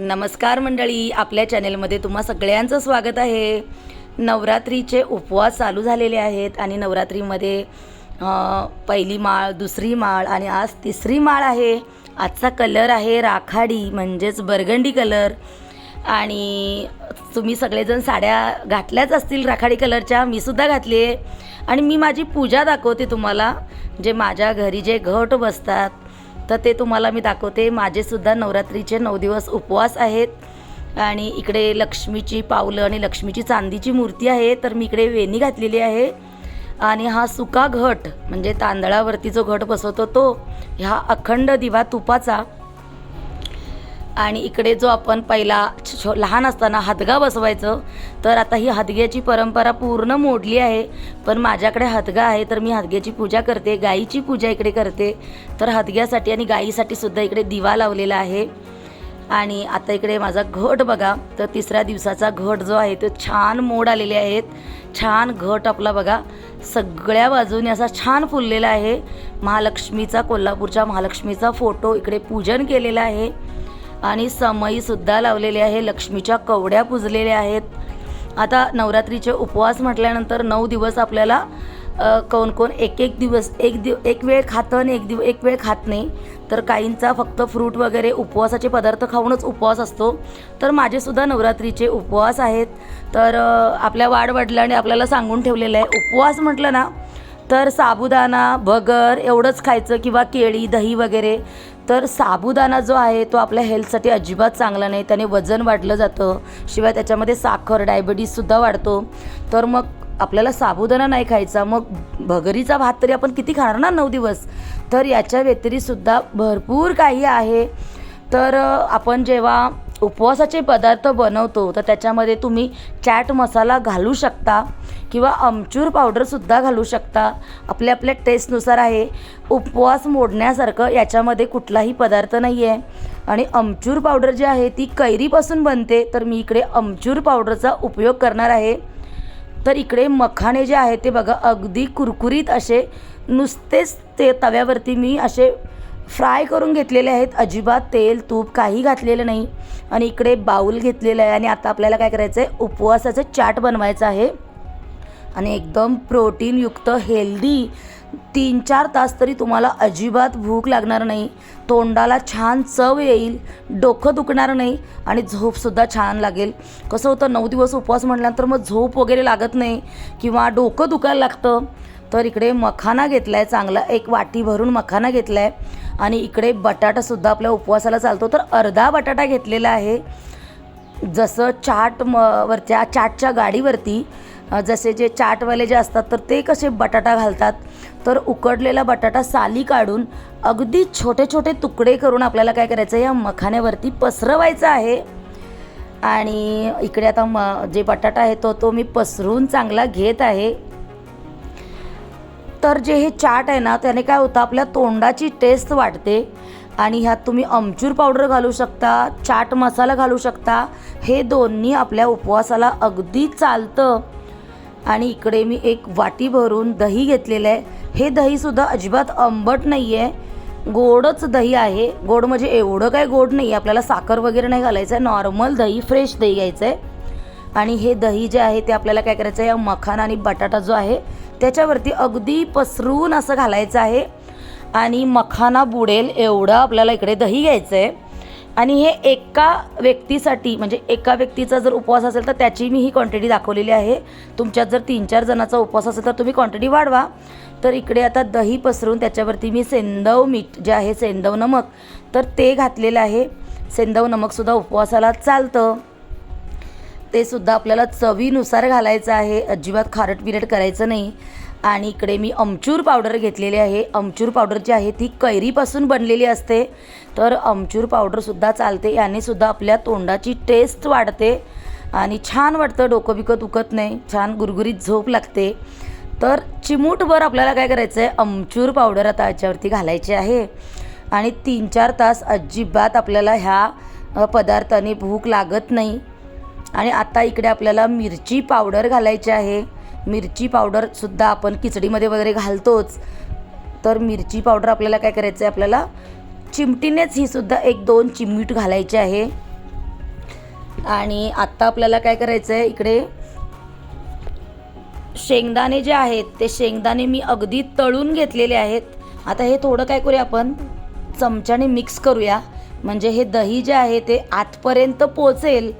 नमस्कार मंडळी आपल्या चॅनेलमध्ये तुम्हा सगळ्यांचं स्वागत आहे. नवरात्रीचे उपवास चालू झालेले आहेत आणि नवरात्रीमध्ये पहिली माळ दुसरी माळ आणि आज तिसरी माळ आहे. आजचा कलर आहे राखाडी म्हणजेच बर्गंडी कलर. आणि तुम्ही सगळेजण साड्या घातल्याच असतील राखाडी कलरच्या मी सुद्धा घातली आहे आणि मी माझी पूजा दाखवते तुम्हाला जे माझ्या घरी जे घट बसतात तर ते तुम्हाला मी दाखवते. माझेसुद्धा नवरात्रीचे नऊ दिवस उपवास आहेत. आणि इकडे लक्ष्मीची पावलं आणि लक्ष्मीची चांदीची मूर्ती आहे. तर मी इकडे वेणी घातलेली आहे. आणि हा सुका घट म्हणजे तांदळावरती जो घट बसवतो तो ह्या अखंड दिवा तुपाचा आणि इकडे जो आपण पहिला छो लहान असताना हादगा बसवायचं तर आता ही हादग्याची परंपरा पूर्ण मोडली आहे. पण माझ्याकडे हादगा आहे तर मी हादग्याची पूजा करते गाईची पूजा इकडे करते. तर हादग्यासाठी आणि गाईसाठी सुद्धा इकडे दिवा लावलेला आहे. आणि आता इकडे माझा घट बघा तर तिसऱ्या दिवसाचा घट जो आहे तो छान मोड आलेले आहेत. छान घट आपला बघा सगळ्या बाजूने असा छान फुललेला आहे. महालक्ष्मीचा कोल्हापूरच्या महालक्ष्मीचा फोटो इकडे पूजन केलेलं आहे. आणि समईसुद्धा लावलेले आहे. लक्ष्मीच्या कवड्या पुजलेल्या आहेत. आता नवरात्रीचे उपवास म्हटल्यानंतर नऊ दिवस आपल्याला कोण कोण एक एक दिवस एक दिव एक वेळ खातं आणि एक दिव एक वेळ खात नाही. तर काहींचा फक्त फ्रूट वगैरे उपवासाचे पदार्थ खाऊनच उपवास असतो. तर माझेसुद्धा नवरात्रीचे उपवास आहेत. तर आपल्या वाडवडिलांनी आपल्याला सांगून ठेवलेलं आहे उपवास म्हटलं ना तर साबुदाणा भगर एवढंच खायचं किंवा केळी दही वगैरे. तर साबुदाणा जो आहे तो आपल्या हेल्थसाठी अजिबात चांगला नाही. त्याने वजन वाढलं जातं. शिवाय त्याच्यामध्ये साखर डायबिटीजसुद्धा वाढतो. तर मग आपल्याला साबुदाणा नाही खायचा. मग भगरीचा भात तरी आपण किती खाणार ना नऊ दिवस? तर याच्या व्यतिरिक्तसुद्धा भरपूर काही आहे. तर आपण जेव्हा उपवासाचे पदार्थ बनवतो तर त्याच्यामध्ये तुम्ही चॅट मसाला घालू शकता किंवा आमचूर पावडरसुद्धा घालू शकता. आपल्या आपल्या टेस्टनुसार आहे. उपवास मोडण्यासारखं याच्यामध्ये कुठलाही पदार्थ नाही आहे आणि आमचूर पावडर जी आहे ती कैरीपासून बनते. तर मी इकडे आमचूर पावडरचा उपयोग करणार आहे. तर इकडे मखाणे जे आहे ते बघा अगदी कुरकुरीत असे नुसतेच ते तव्यावरती मी असे फ्राय करून घेतलेले आहेत. अजिबात तेल तूप काही घातलेलं नाही. आणि इकडे बाऊल घेतलेलं आहे आणि आता आपल्याला काय करायचं आहे उपवासाचं चाट बनवायचं आहे. आणि एकदम प्रोटीनयुक्त हेल्दी तीन चार तास तरी तुम्हाला अजिबात भूक लागणार नाही. तोंडाला छान चव येईल. डोकं दुखणार नाही. आणि झोपसुद्धा छान लागेल. कसं होतं नऊ दिवस उपवास म्हटल्यानंतर मग झोप वगैरे लागत नाही. किंवा डोकं दुखायला लागतं. तर इकडे मखाना घेतला आहे चांगला. एक वाटी भरून मखाना घेतला आहे आणि इकडे बटाटासुद्धा आपल्या उपवासाला चालतो. तर अर्धा बटाटा घेतलेला आहे. जसं चाट म वरच्या चाटच्या गाडीवरती जसे जे चाटवाले जे असतात तर ते कसे बटाटा घालतात. तर उकडलेला बटाटा साली काढून अगदी छोटे छोटे तुकडे करून आपल्याला काय करायचं आहे? या मखाण्यावरती पसरवायचं आहे. आणि इकडे आता म जे बटाटा आहे तो तो मी पसरून चांगला घेत आहे. तर जे हे चाट आहे ना त्याने काय होतं आपल्या तोंडाची टेस्ट वाढते. आणि ह्यात तुम्ही अमचूर पावडर घालू शकता चाट मसाला घालू शकता. हे दोन्ही आपल्या उपवासाला अगदी चालतं. आणि इकडे मी एक वाटी भरून दही घेतलेलं आहे. हे दहीसुद्धा अजिबात आंबट नाही आहे गोडच दही आहे. गोड म्हणजे एवढं काय गोड नाही आहे आपल्याला साखर वगैरे नाही घालायचं आहे. नॉर्मल दही फ्रेश दही घ्यायचं आहे आणि हे दही जे आहे ते आपल्याला काय करायचं आहे या मखाना आणि बटाटा जो आहे त्याच्यावरती अगदी पसरून असं घालायचं आहे. आणि मखाना बुडेल एवढं आपल्याला इकडे दही घ्यायचं आहे आणि हे एका व्यक्तीसाठी म्हणजे एका व्यक्तीचा जर उपवास असेल तर त्याची मी ही क्वांटिटी दाखवलेली आहे. तुमच्यात जर तीन चार जणाचा उपवास असेल तर तुम्ही क्वांटिटी वाढवा. तर इकडे आता दही पसरून त्याच्यावरती मी सेंदव मीठ जे आहे सेंदव नमक तर ते घातलेलं आहे. सेंदव नमकसुद्धा उपवासाला चालतं. ते सुद्धा आपल्याला चवीनुसार घालायचं आहे. अजिबात खारट बिरट करायचं नाही. आणि इकडे मी अमचूर पावडर घेतलेली आहे. अमचूर पावडर जी आहे ती कैरीपासून बनलेली असते. तर अमचूर पावडरसुद्धा चालते. यानेसुद्धा आपल्या तोंडाची टेस्ट वाढते. आणि छान वाटतं डोकं बिकत उकत नाही. छान गुरगुरीत झोप लागते. तर चिमूटभर आपल्याला काय करायचं आहे अमचूर पावडर आता याच्यावरती घालायची आहे. आणि तीन चार तास अजिबात आपल्याला ह्या पदार्थाने भूक लागत नाही. आणि आता इकडे आपल्याला मिरची पावडर घालायची आहे. मिरची पावडरसुद्धा आपण खिचडीमध्ये वगैरे घालतोच. तर मिरची पावडर आपल्याला काय करायचं आहे आपल्याला चिमटीनेच ही सुद्धा एक दोन चिमीट घालायची आहे. आणि आत्ता आपल्याला काय करायचं आहे इकडे शेंगदाणे जे आहेत ते शेंगदाणे मी अगदी तळून घेतलेले आहेत. आता हे थोडं काय करूया आपण? चमच्याने मिक्स करूया. म्हणजे हे दही जे आहे ते आतपर्यंत पोचेल.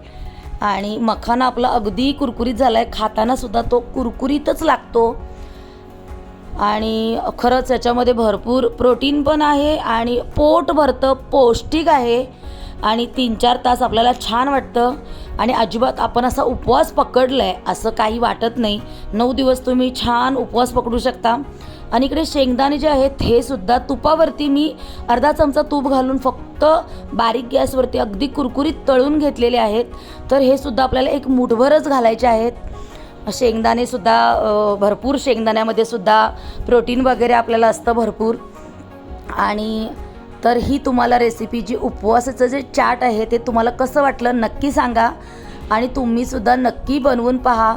आणि मखाना आपला अगदी कुरकुरीत झाला आहे खातानासुद्धा तो कुरकुरीतच लागतो. आणि खरंच याच्यामध्ये भरपूर प्रोटीन पण आहे आणि पोट भरतं पौष्टिक आहे. आणि तीन चार तास आपल्याला छान वाटतं. आणि अजिबात आपण असा उपवास पकडला आहे असं काही वाटत नाही. नऊ दिवस तुम्ही छान उपवास पकडू शकता. आणि इकडे शेंगदाणे जे आहेत हे सुद्धा तुपावरती मी अर्धा चमचा तूप घालून फक्त बारीक गॅसवरती अगदी कुरकुरीत तळून घेतलेले आहेत. तर हे सुद्धा आपल्याला एक मुठभरच घालायचे आहेत. शेंगदाणे सुद्धा भरपूर शेंगदाण्यामध्ये सुद्धा प्रोटीन वगैरे आपल्याला असतं भरपूर. आणि तर ही तुम्हाला रेसिपी जी उपवासाचं जे चाट आहे ते तुम्हाला कसं वाटलं नक्की सांगा. आणि तुम्हीसुद्धा नक्की बनवून पहा.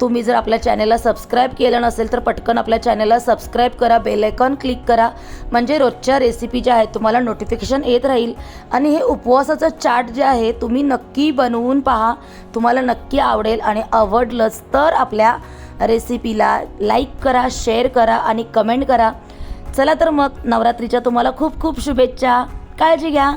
तुम्ही जर आपल्या चॅनलला सबस्क्राईब केलं नसेल तर पटकन आपल्या चॅनलला सबस्क्राईब करा बेलायकॉन क्लिक करा. म्हणजे रोजच्या रेसिपी ज्या आहेत तुम्हाला नोटिफिकेशन येत राहील. आणि हे उपवासाचं चाट जे आहे तुम्ही नक्की बनवून पहा. तुम्हाला नक्की आवडेल आणि आवडलंच तर आपल्या रेसिपीला लाईक करा शेअर करा आणि कमेंट करा. चला तर मग नवरात्रीच्या तुम्हाला खूप खूप शुभेच्छा. काळजी घ्या.